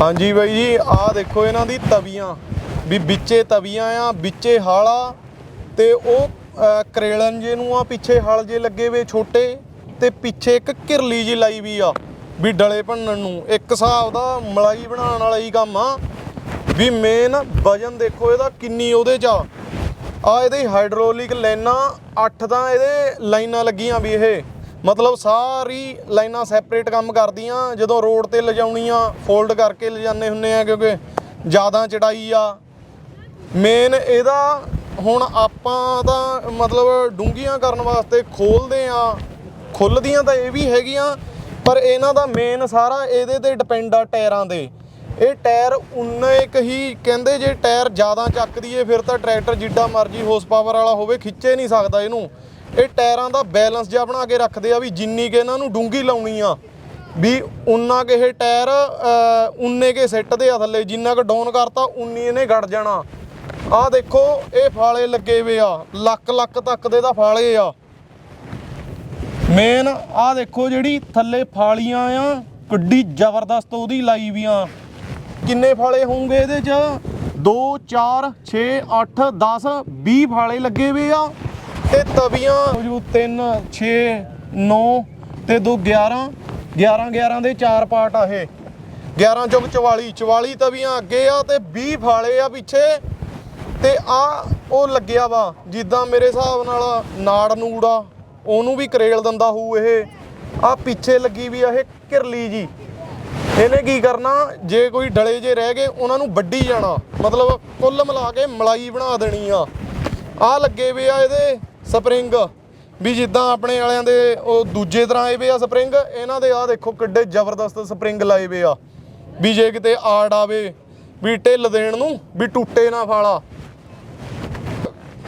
ਹਾਂਜੀ ਬਾਈ ਜੀ, ਆਹ ਦੇਖੋ ਇਹਨਾਂ ਦੀ ਤਵੀਆਂ। ਵੀ ਵਿੱਚੇ ਤਵੀਆਂ ਆ, ਵਿੱਚੇ ਹਾਲਾ ਤੇ ਉਹ ਕਰੇਲਨ ਜੇ ਨੂੰ ਆ, ਪਿੱਛੇ ਹਲ ਜੇ ਲੱਗੇ ਵੇ ਛੋਟੇ ਤੇ ਪਿੱਛੇ ਇੱਕ ਕਿਰਲੀ ਜੀ ਲਾਈ ਵੀ ਆ, ਵੀ ਡਲੇ ਭੰਨਣ ਨੂੰ। ਇੱਕ ਹਿਸਾਬ ਦਾ ਮਲਾਈ ਬਣਾਉਣ ਵਾਲਾ ਹੀ ਕੰਮ ਆ। ਵੀ ਮੇਨ ਵਜਨ ਦੇਖੋ ਇਹਦਾ ਕਿੰਨੀ ਉਹਦੇ ਚ ਆ। ਆ ਇਹਦੇ ਹਾਈਡ੍ਰੋਲਿਕ ਲਾਈਨਾਂ 8 ਤਾਂ ਇਹਦੇ ਲਾਈਨਾਂ ਲੱਗੀਆਂ ਵੀ ਇਹ। ਮਤਲਬ ਸਾਰੀ ਲਾਈਨਾਂ ਸੈਪਰੇਟ ਕੰਮ ਕਰਦੀਆਂ, ਜਦੋਂ ਰੋਡ ਤੇ ਲਿਜਾਉਣੀਆਂ ਫੋਲਡ ਕਰਕੇ ਲਿਜਾਣੇ ਹੁੰਨੇ ਆ, ਕਿਉਂਕਿ ਜ਼ਿਆਦਾ ਚੜਾਈ ਆ। ਮੇਨ ਇਹਦਾ ਹੁਣ ਆਪਾਂ ਤਾਂ ਮਤਲਬ ਡੂੰਘੀਆਂ ਕਰਨ ਵਾਸਤੇ ਖੋਲਦੇ ਆ, ਖੁੱਲਦੀਆਂ ਤਾਂ ਇਹ ਵੀ ਹੈਗੀਆਂ, ਪਰ ਇਹਨਾਂ ਦਾ ਮੇਨ ਸਾਰਾ ਇਹਦੇ ਤੇ ਡਿਪੈਂਡ ਆ ਟਾਇਰਾਂ ਦੇ। ਇਹ ਟਾਇਰ ਉਨੇ ਇੱਕ ਹੀ, ਕਹਿੰਦੇ ਜੇ ਟਾਇਰ ਜ਼ਿਆਦਾ ਚੱਕ ਦਈਏ ਫਿਰ ਤਾਂ ਟਰੈਕਟਰ ਜਿੱਡਾ ਮਰਜ਼ੀ ਹਾਰਸ ਪਾਵਰ ਵਾਲਾ ਹੋਵੇ, ਖਿੱਚੇ ਨਹੀਂ ਸਕਦਾ ਇਹਨੂੰ। ਇਹ ਟਾਇਰਾਂ ਦਾ ਬੈਲੈਂਸ ਜਿਹਾ ਬਣਾ ਕੇ ਰੱਖਦੇ ਆ ਵੀ ਜਿੰਨੀ ਕਿ ਇਹਨਾਂ ਨੂੰ ਡੂੰਗੀ ਲਾਉਣੀ ਆ, ਵੀ ਉਨਾ ਕਿ ਇਹ ਟਾਇਰ ਉਨੇ ਕੇ ਸਿੱਟਦੇ ਆ ਥੱਲੇ, ਜਿੰਨਾ ਕੁ ਡਾਊਨ ਕਰਤਾ, ਉਨੀ ਇਹਨੇ ਗੜ ਜਾਣਾ। ਆਹ ਦੇਖੋ, ਇਹ ਫਾਲੇ ਲੱਗੇ ਵੇ ਆ, ਲੱਕ ਲੱਕ ਤੱਕ ਦੇ ਤਾਂ ਫਾਲੇ ਆ। ਮੇਨ ਆਹ ਦੇਖੋ ਜਿਹੜੀ ਥੱਲੇ ਫਾਲੀਆਂ ਆ, ਕਿੱਡੀ ਜ਼ਬਰਦਸਤ ਉਹਦੀ ਲਾਈ ਵੀਆਂ। ਕਿੰਨੇ ਫਾਲੇ ਹੋਣਗੇ ਇਹਦੇ ਚ? 2 4 6 8 10 20 ਫਾਲੇ ਲੱਗੇ ਵੇ ਆ। ਤੇ ਤਵੀਆਂ ਜੋ 3 6 9 ਤੇ 2 11 11 11 ਦੇ ਚਾਰ ਪਾਰਟ ਆ ਇਹ। 11 ਚੁੱਕ 44 44 ਤਵੀਆਂ ਅੱਗੇ ਆ ਤੇ 20 ਫਾਲੇ ਆ ਪਿੱਛੇ। ਤੇ ਆ ਉਹ ਲੱਗਿਆ ਵਾ, ਜਿੱਦਾਂ ਮੇਰੇ ਹਿਸਾਬ ਨਾਲ ਨਾੜ ਨੂੜ ਆ, ਉਹਨੂੰ ਵੀ ਕਰੇਲ ਦਿੰਦਾ ਹੋਊ ਇਹ। ਆ ਪਿੱਛੇ ਲੱਗੀ ਵੀ ਆ ਇਹ ਕਿਰਲੀ ਜੀ। ਇਹਨੇ ਕੀ ਕਰਨਾ, ਜੇ ਕੋਈ ਡਲੇ ਜੇ ਰਹਿ ਗਏ, ਉਹਨਾਂ ਨੂੰ ਵੱਢੀ ਜਾਣਾ। ਮਤਲਬ ਕੁੱਲ ਮਿਲਾ ਕੇ ਮਲਾਈ ਬਣਾ ਦੇਣੀ ਆ। ਆ ਲੱਗੇ ਵੇ ਆ ਇਹਦੇ। ਸਪਰਿੰਗ। ਵੀ ਜਿੱਦਾਂ ਆਪਣੇ ਵਾਲਿਆਂ ਦੇ ਉਹ ਦੂਜੇ ਤਰ੍ਹਾਂ ਆਏ ਵੇ ਆ ਸਪਰਿੰਗ ਇਹਨਾਂ ਦੇ ਆ ਦੇਖੋ ਕਿੱਡੇ ਜ਼ਬਰਦਸਤ ਸਪਰਿੰਗ ਲਾਏ ਵੇ ਆ। ਵੀ ਜੇ ਕਿਤੇ ਆੜ ਆਵੇ ਵੀ ਢਿੱਲ ਦੇਣ ਨੂੰ ਵੀ ਟੁੱਟੇ ਨਾ ਫਾਲਾ।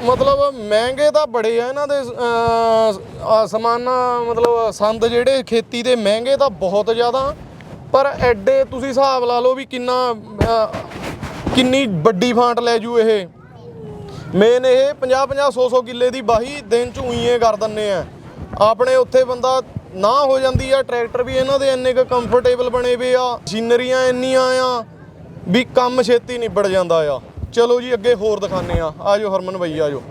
ਮਤਲਬ ਮਹਿੰਗੇ ਤਾਂ ਬੜੇ ਆ ਇਹਨਾਂ ਦੇ ਅਹ, ਸਮਾਨਾਂ ਮਤਲਬ ਸੰਦ ਜਿਹੜੇ ਖੇਤੀ ਦੇ ਮਹਿੰਗੇ ਤਾਂ ਬਹੁਤ ਜ਼ਿਆਦਾ। ਪਰ ਐਡੇ ਤੁਸੀਂ ਹਿਸਾਬ ਲਾ ਲਓ ਵੀ ਕਿੰਨਾ ਕਿੰਨੀ ਵੱਡੀ ਫਾਂਟ ਲੈ ਜੂ ਇਹ। ਮੇਨ ਇਹ 50 50 100 100 ਕਿੱਲੇ ਦੀ ਬਾਹੀ ਦਿਨ ਚ ਉਈਏ ਕਰ ਦਿੰਨੇ ਆ। ਆਪਣੇ ਉੱਥੇ ਬੰਦਾ ਨਾ ਹੋ ਜਾਂਦੀ ਆ, ਟਰੈਕਟਰ ਵੀ ਇਹਨਾਂ ਦੇ ਇੰਨੇ ਕੁ ਕੰਫਰਟੇਬਲ ਬਣੇ ਵੇ ਆ ਮਸ਼ੀਨਰੀਆਂ ਇੰਨੀਆਂ ਆ, ਵੀ ਕੰਮ ਛੇਤੀ ਨਿਬੜ ਜਾਂਦਾ ਆ। ਚਲੋ ਜੀ, ਅੱਗੇ ਹੋਰ ਦਿਖਾਣੇ ਆ। ਆਜੋ ਹਰਮਨ ਬਈ ਆਜੋ